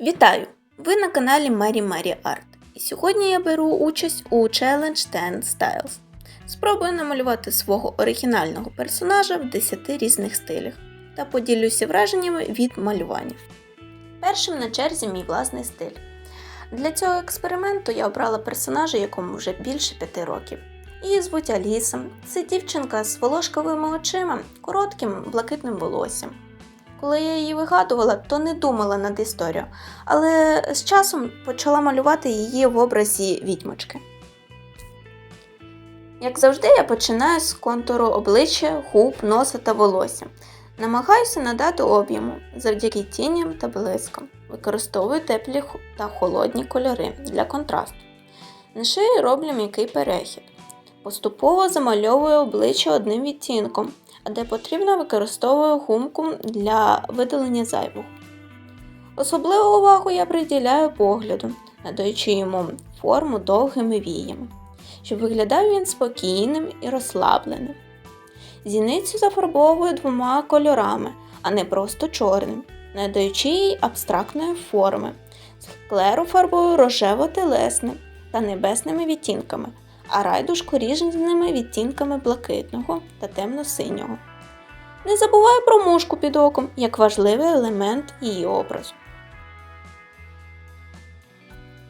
Вітаю! Ви на каналі Мері Мері Арт. І сьогодні я беру участь у Challenge 10 Styles. Спробую намалювати свого оригінального персонажа в 10 різних стилях та поділюся враженнями від малювання. Першим на черзі мій власний стиль. Для цього експерименту я обрала персонажа, якому вже більше 5 років. Її звуть Аліса. Це дівчинка з волошковими очима, коротким блакитним волоссям. Коли я її вигадувала, то не думала над історією, але з часом почала малювати її в образі відьмочки. Як завжди, я починаю з контуру обличчя, губ, носа та волосся. Намагаюся надати об'єму завдяки тіням та блискам. Використовую теплі та холодні кольори для контрасту. На шиї роблю м'який перехід. Поступово замальовую обличчя одним відтінком, де потрібно використовую гумку для видалення зайвого. Особливу увагу я приділяю погляду, надаючи йому форму довгими віями, щоб виглядав він спокійним і розслабленим. Зіницю зафарбовую двома кольорами, а не просто чорним, надаючи їй абстрактної форми. Склеру фарбую рожево-телесним та небесними відтінками, а райдушку різними відтінками блакитного та темно-синього. Не забуваю про мушку під оком як важливий елемент її образу.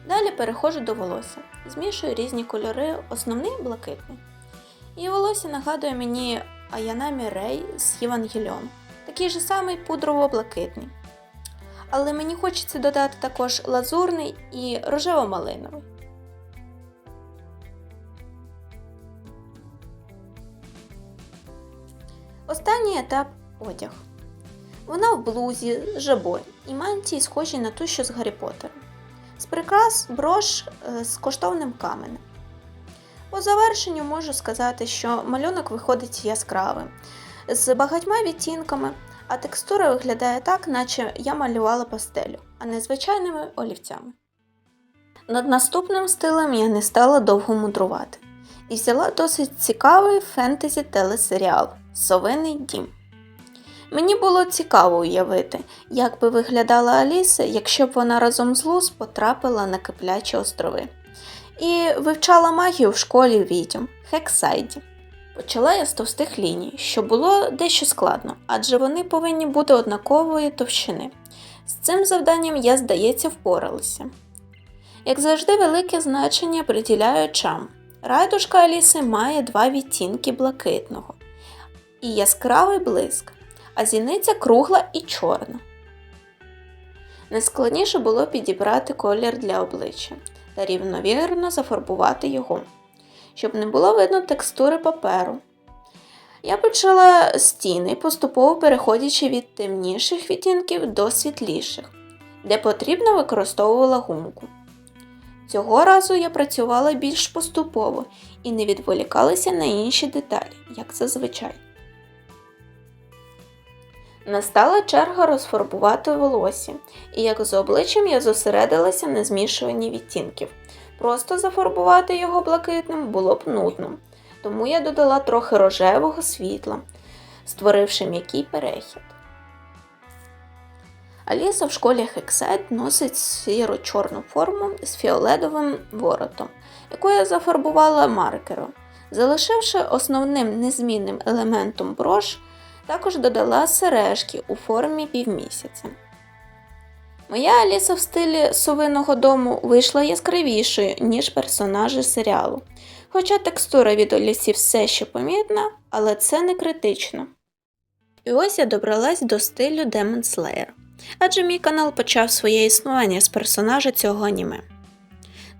Далі переходжу до волосся. Змішую різні кольори, основний блакитний. Її волосся нагадує мені Аянамі Рей з Євангеліон, такий же самий пудрово-блакитний. Але мені хочеться додати також лазурний і рожево-малиновий. Останній етап одяг. Вона в блузі, жабо і мантії схожі на ту, що з Гаррі Поттера. З прикрас брош е, з коштовним каменем. По завершенню можу сказати, що малюнок виходить яскравим, з багатьма відтінками, а текстура виглядає так, наче я малювала пастелю, а не звичайними олівцями. Над наступним стилем я не стала довго мудрувати і взяла досить цікавий фентезі телесеріал Совиний дім. Мені було цікаво уявити, як би виглядала Аліса, якщо б вона разом з Луз потрапила на Киплячі острови. І вивчала магію в школі відьом Хексайді. Почала я з товстих ліній, що було дещо складно, адже вони повинні бути однакової товщини. З цим завданням я, здається, впоралася. Як завжди, велике значення приділяю очам. Райдушка Аліси має два відтінки блакитного і яскравий блиск, а зіниця кругла і чорна. Найскладніше було підібрати колір для обличчя та рівновірно зафарбувати його, щоб не було видно текстури паперу. Я почала стіни, поступово переходячи від темніших відтінків до світліших, де потрібно використовувала гумку. Цього разу я працювала більш поступово і не відволікалася на інші деталі, як зазвичай. Настала черга розфарбувати волосся, і як з обличчям я зосередилася на змішуванні відтінків. Просто зафарбувати його блакитним було б нудно, тому я додала трохи рожевого світла, створивши м'який перехід. Аліса в школі Хексет носить сіро-чорну форму з фіолетовим воротом, яку я зафарбувала маркером. Залишивши основним незмінним елементом брош, також додала сережки у формі півмісяця. Моя Аліса в стилі совиного дому вийшла яскравішою, ніж персонажі серіалу. Хоча текстура від Алісі все ще помітна, але це не критично. І ось я добралась до стилю Demon Slayer, адже мій канал почав своє існування з персонажа цього аніме.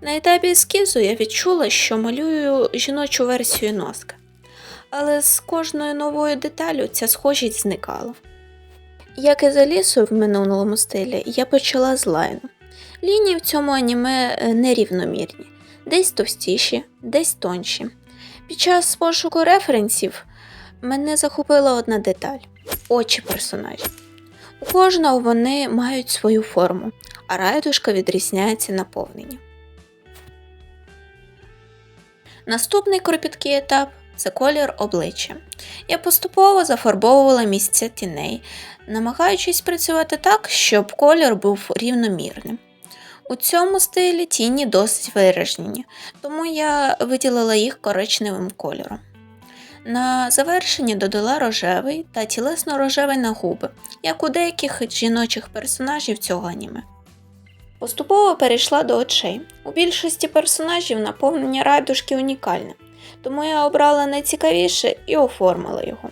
На етапі ескізу я відчула, що малюю жіночу версію носка але з кожною новою деталю ця схожість зникала. Як і за лісою в минулому стилі, я почала з лайну. Лінії в цьому аніме е, нерівномірні, десь товстіші, десь тонші. Під час пошуку референсів мене захопила одна деталь очі персонажів. У кожного вони мають свою форму, а райдушка відрізняється наповненням. Наступний кропіткий етап це колір обличчя. Я поступово зафарбовувала місця тіней, намагаючись працювати так, щоб колір був рівномірним. У цьому стилі тіні досить виражені, тому я виділила їх коричневим кольором. На завершення додала рожевий та тілесно-рожевий на губи, як у деяких жіночих персонажів цього аніме. Поступово перейшла до очей. У більшості персонажів наповнення райдушки унікальне, тому я обрала найцікавіше і оформила його.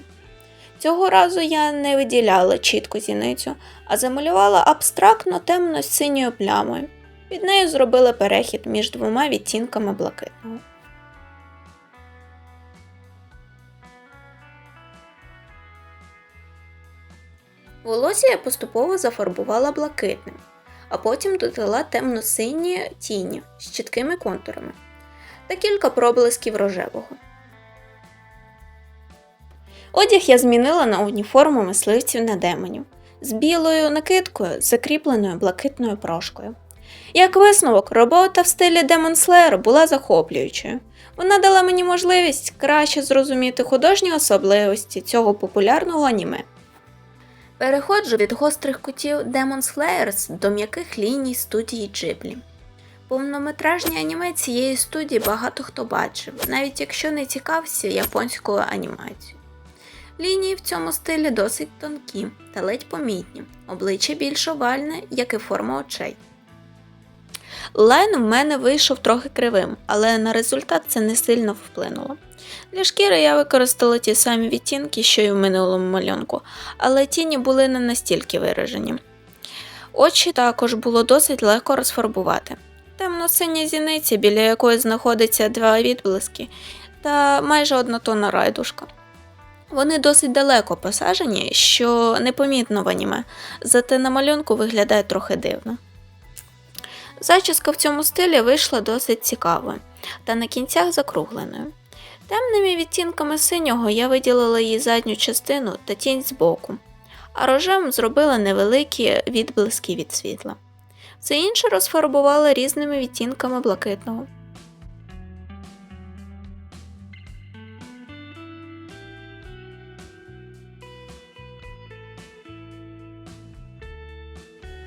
Цього разу я не виділяла чітко зіницю, а замалювала абстрактно темно-синьою плямою. Під нею зробила перехід між двома відтінками блакитного. Волосся я поступово зафарбувала блакитним, а потім додала темно-сині тіні з чіткими контурами та кілька проблисків рожевого. Одяг я змінила на уніформу мисливців на демонів з білою накидкою, закріпленою блакитною прошкою. Як висновок, робота в стилі Demon Slayer була захоплюючою. Вона дала мені можливість краще зрозуміти художні особливості цього популярного аніме. Переходжу від гострих кутів Demon Slayers до м'яких ліній студії Ghibli. Повнометражні аніме цієї студії багато хто бачив, навіть якщо не цікавився японською анімацією. Лінії в цьому стилі досить тонкі та ледь помітні, обличчя більш овальне, як і форма очей. Лайн в мене вийшов трохи кривим, але на результат це не сильно вплинуло. Для шкіри я використала ті самі відтінки, що й у минулому малюнку, але тіні були не настільки виражені. Очі також було досить легко розфарбувати. Темно-синя зіниця, біля якої знаходиться два відблиски, та майже однотонна райдушка. Вони досить далеко посажені, що непомітно в аніме, зате на малюнку виглядає трохи дивно. Зачіска в цьому стилі вийшла досить цікавою та на кінцях закругленою. Темними відтінками синього я виділила її задню частину та тінь збоку, а рожевим зробила невеликі відблиски від світла. Все інше розфарбувала різними відтінками блакитного.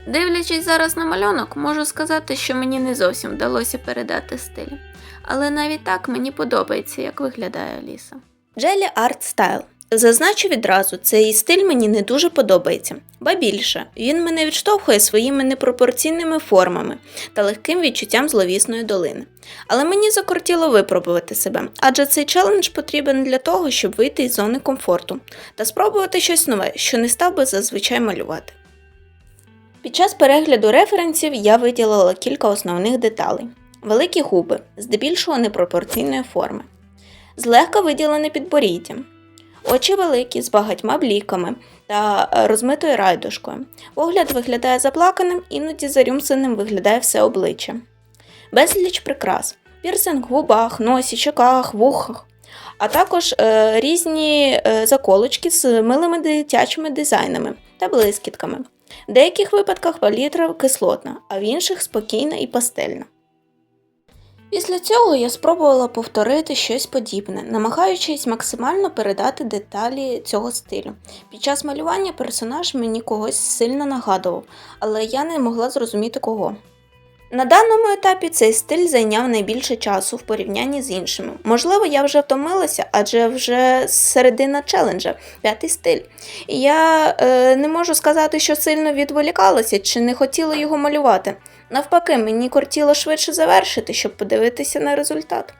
Дивлячись зараз на малюнок, можу сказати, що мені не зовсім вдалося передати стиль. Але навіть так мені подобається, як виглядає Аліса. Джелі Арт Стайл. Зазначу відразу, цей стиль мені не дуже подобається, ба більше, він мене відштовхує своїми непропорційними формами та легким відчуттям зловісної долини. Але мені закортіло випробувати себе, адже цей челендж потрібен для того, щоб вийти із зони комфорту та спробувати щось нове, що не став би зазвичай малювати. Під час перегляду референсів я виділила кілька основних деталей: великі губи, здебільшого непропорційної форми, злегка виділене підборіддя, очі великі з багатьма бліками та е, розмитою райдушкою. Погляд виглядає заплаканим, іноді зарюмсеним виглядає все обличчя. Безліч прикрас, пірсинг в губах, носі, щоках, вухах, а також е, різні е, заколочки з милими дитячими дизайнами та блискітками. В деяких випадках палітра кислотна, а в інших спокійна і пастельна. Після цього я спробувала повторити щось подібне, намагаючись максимально передати деталі цього стилю. Під час малювання персонаж мені когось сильно нагадував, але я не могла зрозуміти кого. На даному етапі цей стиль зайняв найбільше часу в порівнянні з іншими. Можливо, я вже втомилася, адже вже середина челенджа, п'ятий стиль. Я е, не можу сказати, що сильно відволікалася чи не хотіла його малювати. Навпаки, мені кортіло швидше завершити, щоб подивитися на результат.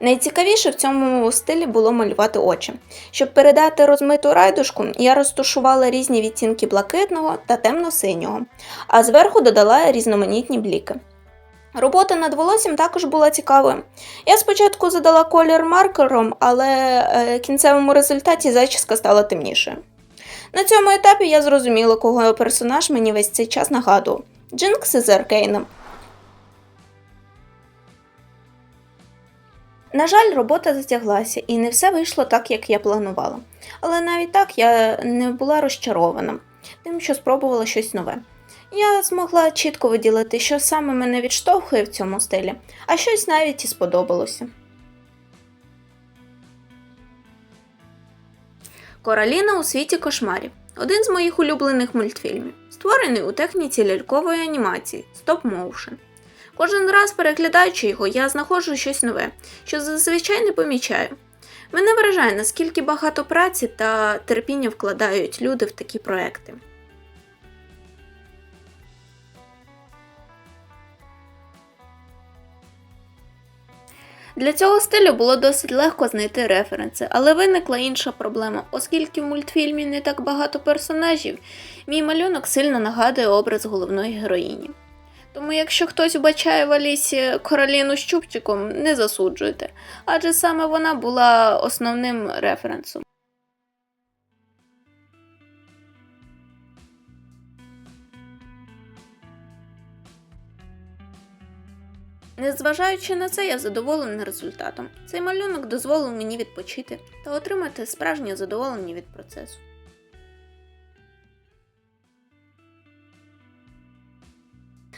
Найцікавіше в цьому стилі було малювати очі. Щоб передати розмиту райдушку, я розташувала різні відтінки блакитного та темно-синього, а зверху додала різноманітні бліки. Робота над волоссям також була цікавою. Я спочатку задала колір маркером, але е, в кінцевому результаті зачіска стала темнішою. На цьому етапі я зрозуміла, кого персонаж мені весь цей час нагадував Джинкс із Аркейном. На жаль, робота затяглася, і не все вийшло так, як я планувала. Але навіть так я не була розчарована тим, що спробувала щось нове. Я змогла чітко виділити, що саме мене відштовхує в цьому стилі, а щось навіть і сподобалося. Короліна у світі кошмарів один з моїх улюблених мультфільмів, створений у техніці лялькової анімації Motion. Кожен раз переглядаючи його, я знаходжу щось нове, що зазвичай не помічаю. Мене вражає, наскільки багато праці та терпіння вкладають люди в такі проекти. Для цього стилю було досить легко знайти референси, але виникла інша проблема, оскільки в мультфільмі не так багато персонажів, мій малюнок сильно нагадує образ головної героїні. Тому якщо хтось вбачає в Алісі Короліну з Чубчиком, не засуджуйте, адже саме вона була основним референсом. Незважаючи на це, я задоволений результатом. Цей малюнок дозволив мені відпочити та отримати справжнє задоволення від процесу.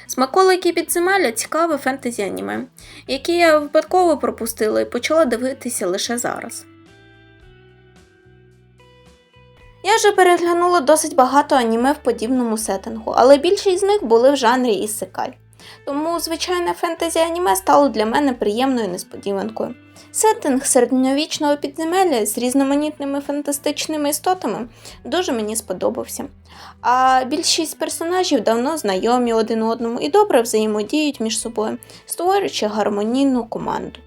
Смаколики підземелля цікаве фентезі аніме, яке я випадково пропустила і почала дивитися лише зараз. Я вже переглянула досить багато аніме в подібному сеттингу, але більшість з них були в жанрі ісекай. Тому звичайне фентезі аніме стало для мене приємною несподіванкою. Сеттинг середньовічного підземелля з різноманітними фантастичними істотами дуже мені сподобався. А більшість персонажів давно знайомі один одному і добре взаємодіють між собою, створюючи гармонійну команду.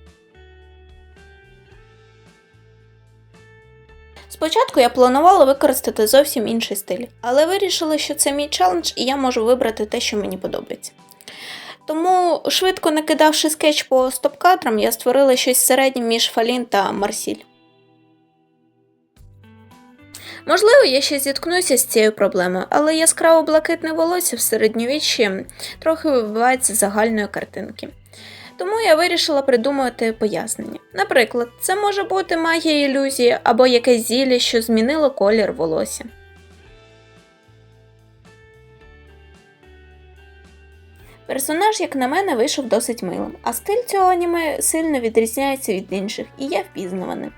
Спочатку я планувала використати зовсім інший стиль, але вирішила, що це мій челендж і я можу вибрати те, що мені подобається. Тому, швидко накидавши скетч по стоп-кадрам, я створила щось середнє між Фалін та Марсіль. Можливо, я ще зіткнуся з цією проблемою, але яскраво блакитне волосся в середньовіччі трохи вибивається з загальної картинки. Тому я вирішила придумати пояснення. Наприклад, це може бути магія ілюзії або якесь зілля, що змінило колір волосся. Персонаж, як на мене, вийшов досить милим, а стиль цього аніме сильно відрізняється від інших і є впізнаваним.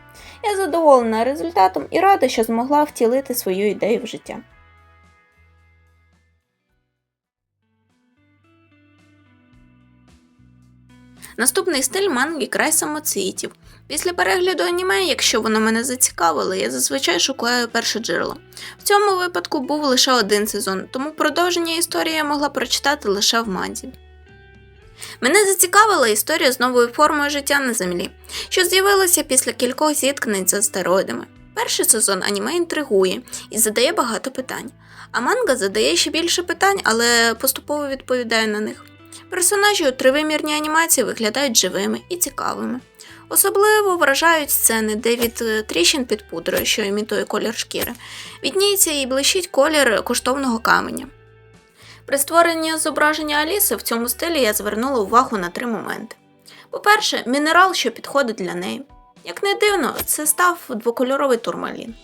Я задоволена результатом і рада, що змогла втілити свою ідею в життя. Наступний стиль манги край самоцвітів. Після перегляду аніме, якщо воно мене зацікавило, я зазвичай шукаю перше джерело. В цьому випадку був лише один сезон, тому продовження історії я могла прочитати лише в манзі. Мене зацікавила історія з новою формою життя на землі, що з'явилася після кількох зіткнень з астероїдами. Перший сезон аніме інтригує і задає багато питань, а манга задає ще більше питань, але поступово відповідає на них. Персонажі у тривимірній анімації виглядають живими і цікавими. Особливо вражають сцени, де від е, тріщин під пудрою, що імітує колір шкіри, відніється і блищить колір коштовного каменя. При створенні зображення Аліси в цьому стилі я звернула увагу на три моменти. По-перше, мінерал, що підходить для неї. Як не дивно, це став двокольоровий турмалін.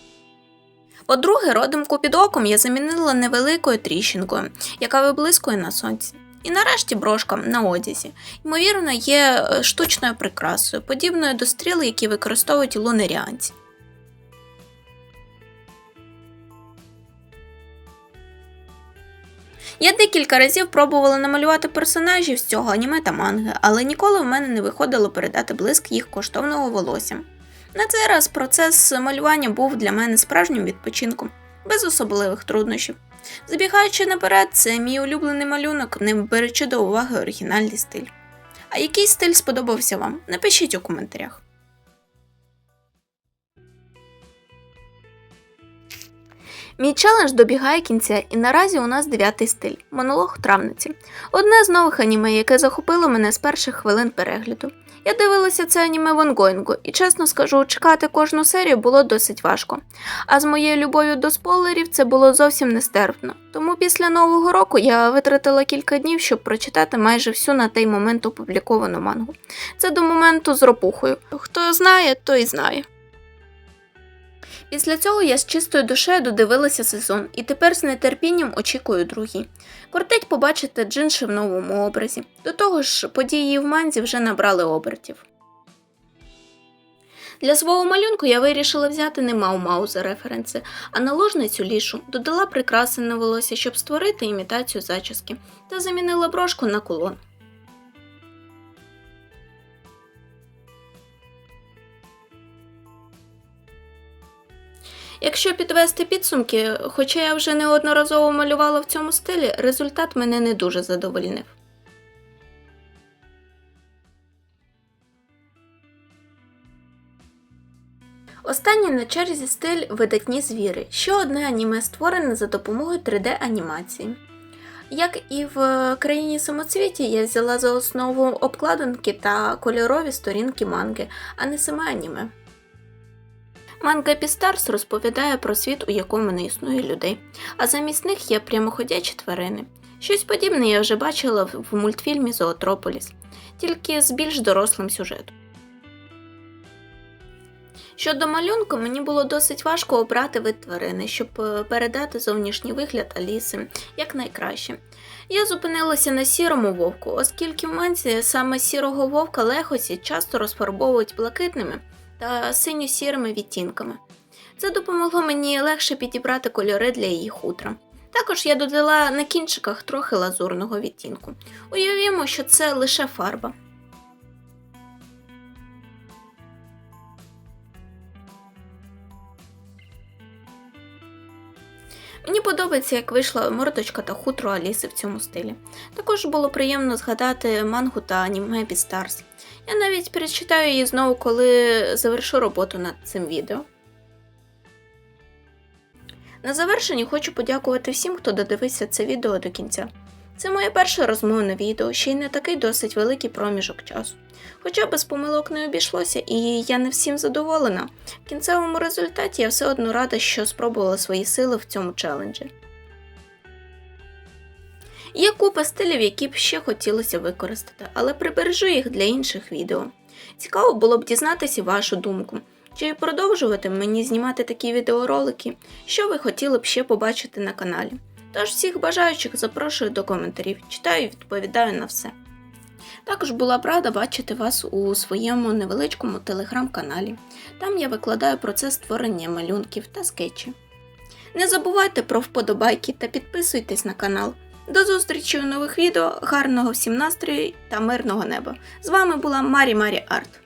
По-друге, родимку під оком я замінила невеликою тріщинкою, яка виблискує на сонці. І нарешті брошка на одязі, ймовірно, є е, штучною прикрасою, подібною до стріл, які використовують лунеріанці. Я декілька разів пробувала намалювати персонажів з цього аніме та манги, але ніколи в мене не виходило передати блиск їх коштовного волосся. На цей раз процес малювання був для мене справжнім відпочинком, без особливих труднощів. Забігаючи наперед, це мій улюблений малюнок, не беручи до уваги оригінальний стиль. А який стиль сподобався вам? Напишіть у коментарях. Мій челендж добігає кінця, і наразі у нас дев'ятий стиль монолог травниці. Одне з нових аніме, яке захопило мене з перших хвилин перегляду. Я дивилася це аніме в онгоїнгу, і чесно скажу, чекати кожну серію було досить важко. А з моєю любов'ю до спойлерів це було зовсім нестерпно. Тому після нового року я витратила кілька днів, щоб прочитати майже всю на той момент опубліковану мангу. Це до моменту з ропухою. Хто знає, той знає. Після цього я з чистою душею додивилася сезон і тепер з нетерпінням очікую другий. Кортить побачити джинши в новому образі. До того ж, події в манзі вже набрали обертів. Для свого малюнку я вирішила взяти не Мау-Мау за референси, а наложницю лішу додала прикраси на волосся, щоб створити імітацію зачіски, та замінила брошку на кулон. Якщо підвести підсумки, хоча я вже неодноразово малювала в цьому стилі, результат мене не дуже задовольнив. Останнє на черзі стиль видатні звіри. Ще одне аніме створене за допомогою 3D-анімації. Як і в країні самоцвіті, я взяла за основу обкладинки та кольорові сторінки манги, а не саме аніме. Манга Пістарс розповідає про світ, у якому не існує людей, а замість них є прямоходячі тварини. Щось подібне я вже бачила в мультфільмі Зоотрополіс, тільки з більш дорослим сюжетом. Щодо малюнку, мені було досить важко обрати вид тварини, щоб е, передати зовнішній вигляд Аліси якнайкраще. Я зупинилася на сірому вовку, оскільки в манзі саме сірого вовка лехосі часто розфарбовують блакитними та синьо-сірими відтінками. Це допомогло мені легше підібрати кольори для її хутра. Також я додала на кінчиках трохи лазурного відтінку. Уявімо, що це лише фарба. Мені подобається, як вийшла мордочка та хутро Аліси в цьому стилі. Також було приємно згадати мангу та аніме Beastars. Я навіть перечитаю її знову, коли завершу роботу над цим відео. На завершенні хочу подякувати всім, хто додивився це відео до кінця. Це моє перше розмовне відео, ще й не такий досить великий проміжок часу. Хоча без помилок не обійшлося, і я не всім задоволена. В кінцевому результаті я все одно рада, що спробувала свої сили в цьому челенджі. Є купа стилів, які б ще хотілося використати, але прибережу їх для інших відео. Цікаво було б дізнатися вашу думку. Чи продовжувати мені знімати такі відеоролики, що ви хотіли б ще побачити на каналі. Тож всіх бажаючих запрошую до коментарів, читаю і відповідаю на все. Також була б рада бачити вас у своєму невеличкому телеграм-каналі. Там я викладаю процес створення малюнків та скетчі. Не забувайте про вподобайки та підписуйтесь на канал. До зустрічі у нових відео, гарного всім настрою та мирного неба! З вами була Марі Марі Арт.